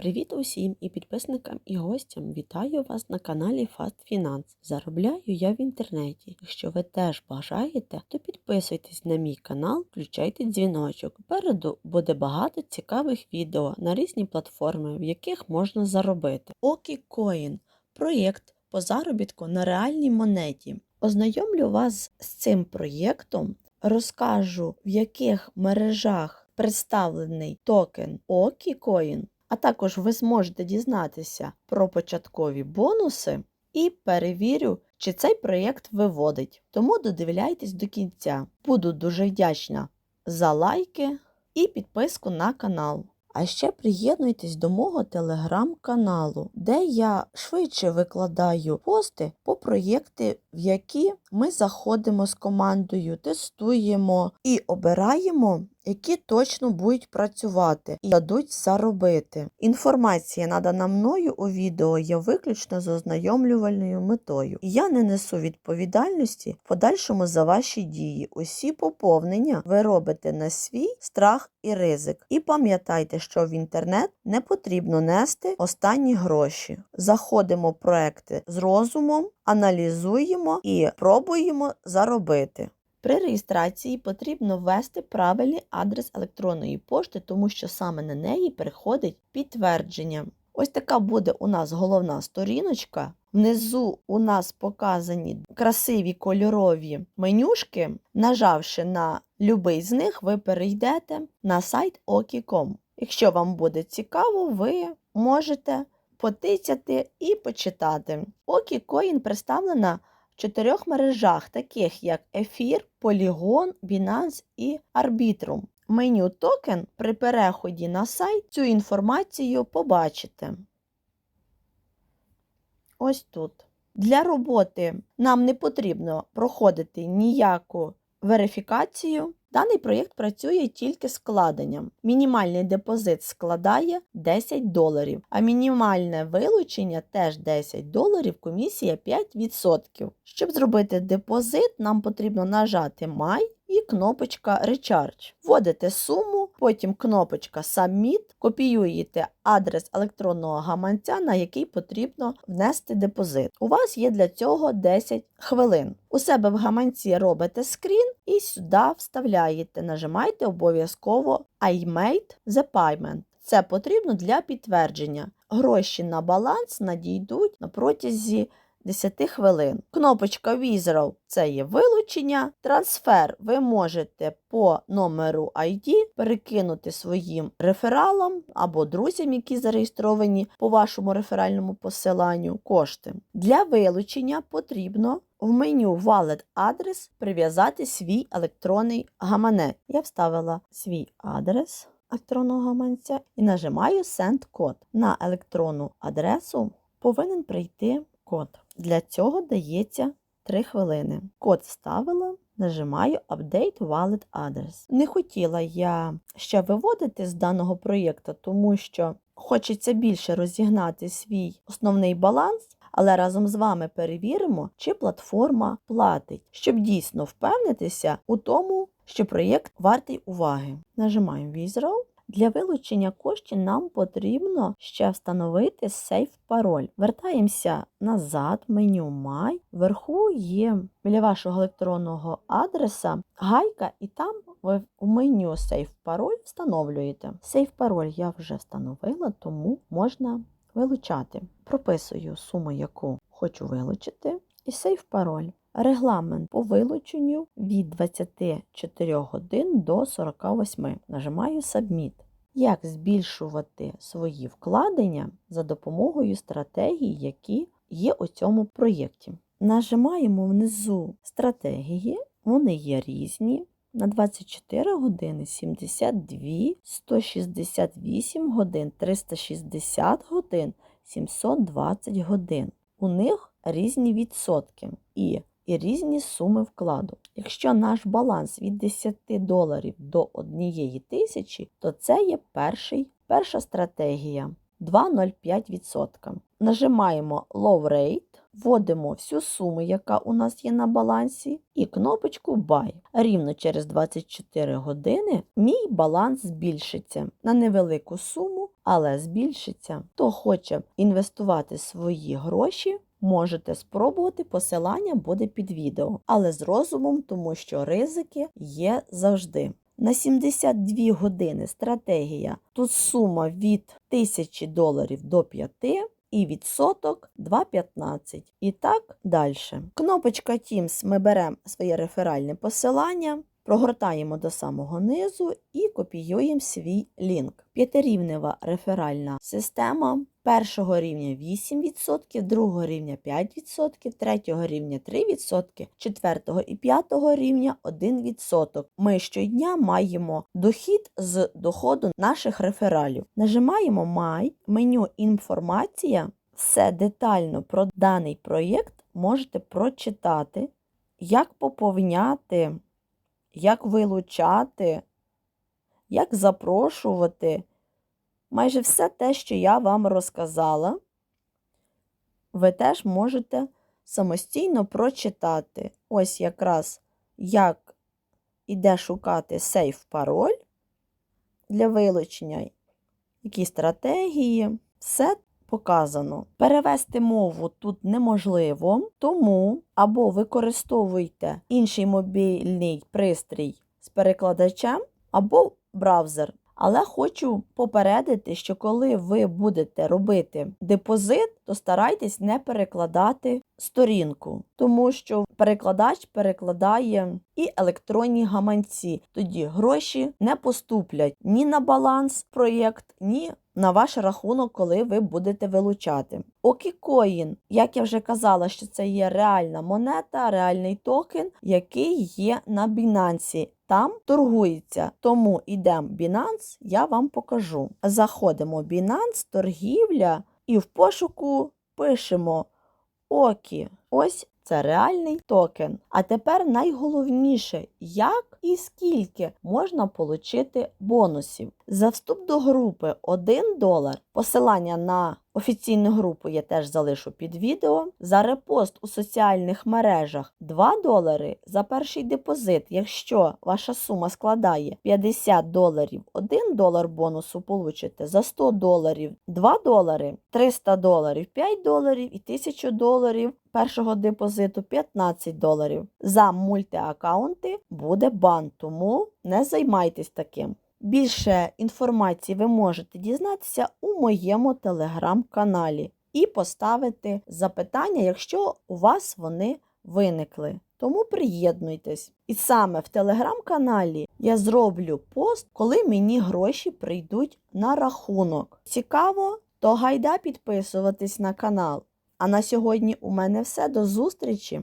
Привіт усім і підписникам і гостям. Вітаю вас на каналі Fast Finance. Заробляю я в інтернеті. Якщо ви теж бажаєте, то підписуйтесь на мій канал, включайте дзвіночок. Попереду буде багато цікавих відео на різні платформи, в яких можна заробити. OkiCoin – проєкт по заробітку на реальній монеті. Ознайомлю вас з цим проєктом, розкажу, в яких мережах представлений токен OkiCoin, а також ви зможете дізнатися про початкові бонуси і перевірю, чи цей проєкт виводить. Тому додивляйтесь до кінця. Буду дуже вдячна за лайки і підписку на канал. А ще приєднуйтесь до мого телеграм-каналу, де я швидше викладаю пости по проєкти, в які ми заходимо з командою, тестуємо і обираємо, які точно будуть працювати і дадуть заробити. Інформація, надана мною у відео, є виключно з ознайомлювальною метою. Я не несу відповідальності в подальшому за ваші дії. Усі поповнення ви робите на свій страх і ризик. І пам'ятайте, що в інтернет не потрібно нести останні гроші. Заходимо в проекти з розумом, аналізуємо і пробуємо заробити. При реєстрації потрібно ввести правильний адрес електронної пошти, тому що саме на неї приходить підтвердження. Ось така буде у нас головна сторіночка. Внизу у нас показані красиві кольорові менюшки. Нажавши на будь-який з них, ви перейдете на сайт Oki.com. Якщо вам буде цікаво, ви можете потицяти і почитати. OkiCoin представлена чотирьох мережах, таких як Ефір, Polygon, Binance і Arbitrum. Меню токен при переході на сайт цю інформацію побачите. Ось тут. Для роботи нам не потрібно проходити ніяку верифікацію. Даний проєкт працює тільки складенням. Мінімальний депозит складає 10 доларів, а мінімальне вилучення теж 10 доларів, комісія 5%. Щоб зробити депозит, нам потрібно нажати Май і кнопочка Recharge. Вводите суму, потім кнопочка Submit, копіюєте адрес електронного гаманця, на який потрібно внести депозит. У вас є для цього 10 хвилин. У себе в гаманці робите скрін і сюди вставляєте. Нажимаєте обов'язково I made the payment. Це потрібно для підтвердження. Гроші на баланс надійдуть на протязі 10 хвилин. Кнопочка Withdraw – це є вилучення. Трансфер ви можете по номеру ID перекинути своїм рефералам або друзям, які зареєстровані по вашому реферальному посиланню кошти. Для вилучення потрібно в меню Wallet адрес прив'язати свій електронний гаманець. Я вставила свій адрес електронного гаманця і нажимаю Send код. На електронну адресу повинен прийти код. Для цього дається 3 хвилини. Код вставила, нажимаю Update Wallet Address. Не хотіла я ще виводити з даного проєкту, тому що хочеться більше розігнати свій основний баланс. Але разом з вами перевіримо, чи платформа платить, щоб дійсно впевнитися у тому, що проєкт вартий уваги. Нажимаємо Withdraw. Для вилучення коштів нам потрібно ще встановити сейф пароль. Вертаємося назад, меню Май. Вверху є біля вашого електронного адреса гайка, і там ви у меню сейф пароль встановлюєте. Сейф пароль я вже встановила, тому можна вилучати. Прописую суму, яку хочу вилучити, і сейф пароль. Регламент по вилученню від 24 годин до 48. Нажимаю Submit. Як збільшувати свої вкладення за допомогою стратегій, які є у цьому проєкті. Нажимаємо внизу стратегії, вони є різні. На 24 години 72, 168 годин, 360 годин, 720 годин. У них різні відсотки і, і різні суми вкладу. Якщо наш баланс від 10 доларів до 1 тисячі, то це є перший, перша стратегія 2,05%. Нажимаємо Low Rate. Вводимо всю суму, яка у нас є на балансі, і кнопочку Buy. Рівно через 24 години мій баланс збільшиться на невелику суму, але збільшиться. Хто хоче інвестувати свої гроші, можете спробувати. Посилання буде під відео, але з розумом, тому що ризики є завжди. На 72 години стратегія. Тут сума від 1000 доларів до 5 і відсоток 2,15. І так далі. Кнопочка Teams ми беремо своє реферальне посилання, прогортаємо до самого низу і копіюємо свій лінк. П'ятирівнева реферальна система. Першого рівня 8%, другого рівня 5%, третього рівня 3%, четвертого і п'ятого рівня 1%. Ми щодня маємо дохід з доходу наших рефералів. Нажимаємо Май, меню Інформація. Все детально про даний проєкт можете прочитати, як поповняти, як вилучати, як запрошувати. Майже все те, що я вам розказала, ви теж можете самостійно прочитати. Ось якраз як іде шукати сейф пароль для вилучення, які стратегії, все показано. Перевести мову тут неможливо, тому або використовуйте інший мобільний пристрій з перекладачем, або браузер. Але хочу попередити, що коли ви будете робити депозит, то старайтесь не перекладати сторінку, тому що перекладач перекладає і електронні гаманці. Тоді гроші не поступлять ні на баланс проєкт, ні на ваш рахунок, коли ви будете вилучати. Окікоїн, як я вже казала, що це є реальна монета, реальний токен, який є на Binance. Там торгується. Тому йдемо Binance, я вам покажу. Заходимо в Binance, торгівля, і в пошуку пишемо ОКІ. Ось це реальний токен. А тепер найголовніше, як і скільки можна отримати бонусів. За вступ до групи 1 долар. Посилання на офіційну групу я теж залишу під відео. За репост у соціальних мережах 2 долари за перший депозит. Якщо ваша сума складає 50 доларів, 1 долар бонусу получите. За 100 доларів 2 долари, 300 доларів 5 доларів і 1000 доларів першого депозиту 15 доларів. За мультиаккаунти буде бан, тому не займайтесь таким. Більше інформації ви можете дізнатися у моєму телеграм-каналі і поставити запитання, якщо у вас вони виникли. Тому приєднуйтесь. І саме в телеграм-каналі я зроблю пост, коли мені гроші прийдуть на рахунок. Цікаво, то гайда підписуватись на канал. А на сьогодні у мене все. До зустрічі!